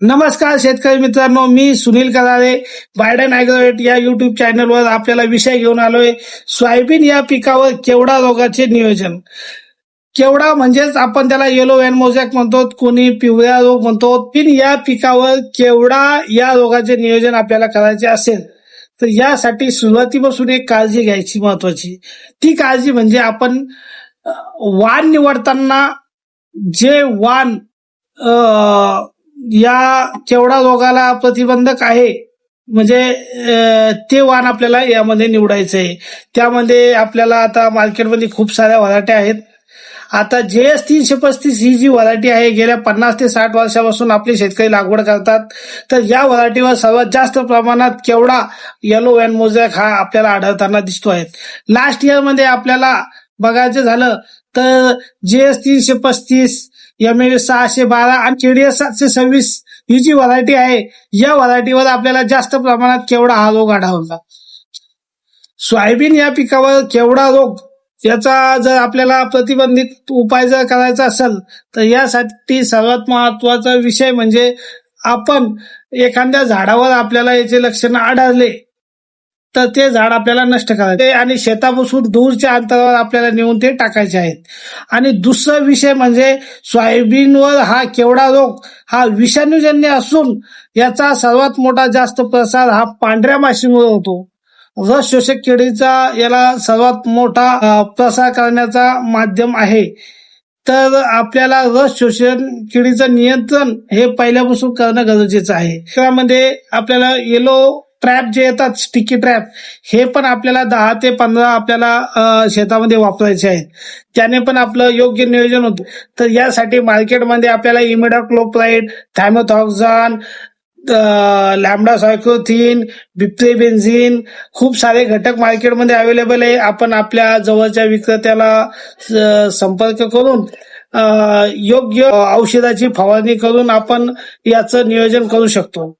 नमस्कार शेतकरी मित्रांनो मी सुनील कदारे. बायडन ॲग्रोवेट या युट्यूब चॅनलवर आपल्याला विषय घेऊन आलोय. सोयाबीन या पिकावर केवडा रोगाचे नियोजन? केवढा म्हणजेच आपण त्याला येलो वॅन मोजॅक म्हणतो कोणी पिवळ्या रोग म्हणतो पिन या पिकावर केवढा या रोगाचे नियोजन आपल्याला करायचे असेल तर यासाठी सुरुवातीपासून एक काळजी घ्यायची महत्वाची. ती काळजी म्हणजे आपण वाण निवडताना जे वाण या केवढा रोगाला प्रतिबंधक आहे म्हणजे ते वाण आपल्याला यामध्ये निवडायचं आहे. त्यामध्ये आपल्याला आता मार्केटमध्ये खूप साऱ्या व्हरायटी आहेत. आता जे एस तीनशे पस्तीस ही जी व्हरायटी आहे गेल्या पन्नास ते साठ वर्षापासून आपले शेतकरी लागवड करतात. तर या व्हरायटीवर सर्वात जास्त प्रमाणात केवढा येलो वॅन मोजॅक हा आपल्याला आढळताना दिसतो आहे लास्ट इयरमध्ये आपल्याला बघायचं झालं तर जे एस तीनशे पस्तीस एम एस सहाशे बारा आणि केडीएस सातशे सव्वीस ही जी व्हरायटी आहे या व्हरायटीवर आपल्याला जास्त प्रमाणात केवढा हा रोग आढळला? सोयाबीन या पिकावर केवढा रोग? याचा जर आपल्याला प्रतिबंधित उपाय जर करायचा असेल तर यासाठी सर्वात महत्त्वाचा विषय म्हणजे आपण एखाद्या झाडावर आपल्याला याचे लक्षण आढळले तर ते झाड आपल्याला नष्ट करायचे आणि शेतापासून दूरच्या अंतरावर आपल्याला नेऊन ते टाकायचे आहेत. आणि दुसरा विषय म्हणजे सोयाबीनवर हा केवढा रोग हा विषाणूजन्य असून याचा सर्वात मोठा जास्त प्रसार हा पांढऱ्या माशीमुळे होतो. रस शोषक किडीचा याला सर्वात मोठा प्रसार करण्याचा माध्यम आहे. तर आपल्याला रस शोषण किडीचं नियंत्रण हे पहिल्यापासून करणं गरजेचं आहे. त्यामध्ये आपल्याला येलो ट्रॅप जे येतात स्टिकी ट्रॅप हे पण आपल्याला दहा ते पंधरा आपल्याला शेतामध्ये वापरायचे आहेत. त्याने पण आपलं योग्य नियोजन होतं. तर यासाठी मार्केटमध्ये आपल्याला इमिडाक्लोप्राईड थॅमोथॉक्झॉन लॅमडा सायक्लोथिन बिप्रेबेन्झिन खूप सारे घटक मार्केटमध्ये अवेलेबल आहे. आपण आपल्या जवळच्या विक्रेत्याला संपर्क करून योग्य औषधाची फवारणी करून आपण याचं नियोजन करू शकतो.